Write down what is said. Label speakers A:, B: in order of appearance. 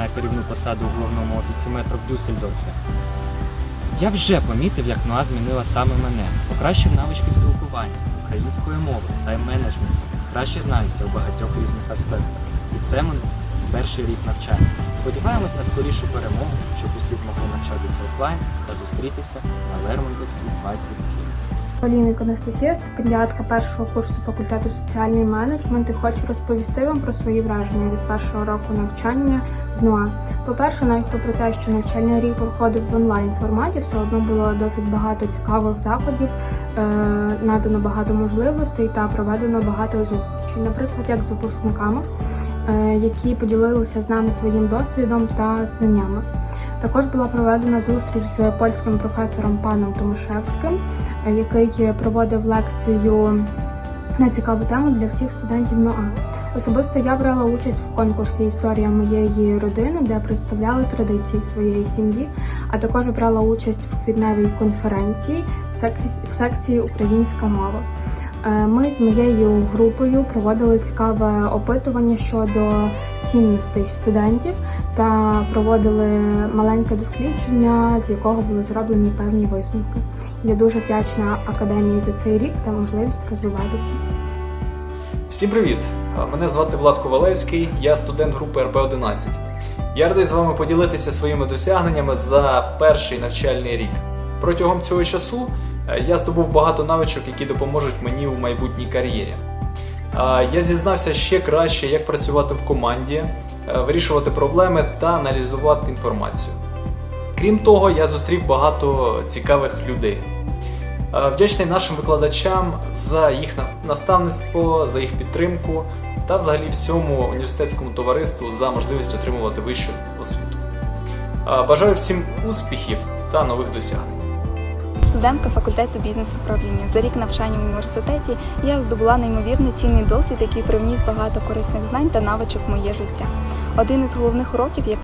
A: займає керівну посаду у головному офісі метро в Дюссельдорфі. Я вже помітив, як НОА змінила саме мене, покращив навички спілкування, української мови, тайм-менеджменту, краще знаюся у багатьох різних аспектах. І це мій перший рік навчання. Сподіваємось на скорішу перемогу, щоб усі змогли навчатися офлайн та зустрітися на Лермонтовській 27.
B: Полінник Анастасія, стипендіатка першого курсу факультету соціальний менеджмент і хочу розповісти вам про свої враження від першого року навчання в НУА. По-перше, навіть попри те, що навчальний рік проходив в онлайн форматі, все одно було досить багато цікавих заходів, е, надано багато можливостей та проведено багато зустрічей, наприклад, як з випускниками, е, які поділилися з нами своїм досвідом та знаннями. Також була проведена зустріч з польським професором паном Томашевським, який проводив лекцію на цікаву тему для всіх студентів НОА. Особисто я брала участь в конкурсі Історія моєї родини, де представляли традиції своєї сім'ї, а також брала участь в квітневій конференції в секції Українська мова. Е, Ми з моєю групою проводили цікаве опитування щодо цінностей студентів та проводили маленьке дослідження, з якого були зроблені певні висновки. Я дуже вдячна академії за цей рік та можливість розвиватися.
C: Всім привіт! Мене звати Влад Ковалевський, я студент групи РП-11. Я радий з вами поділитися своїми досягненнями за перший навчальний рік. Протягом цього часу е, я здобув багато навичок, які допоможуть мені у майбутній кар'єрі. Я зізнався ще краще, як працювати в команді, е, вирішувати проблеми та аналізувати інформацію. Крім того, я зустрів багато цікавих людей. Е, Вдячний нашим викладачам за їх наставництво, за їх підтримку та взагалі всьому університетському товариству за можливість отримувати вищу освіту. Е, Бажаю всім успіхів та нових досягнень.
D: Студентка факультету бізнес-управління. За рік навчання в університеті я здобула неймовірно цінний досвід, який привніс багато корисних знань та навичок в моє життя. Один із головних уроків,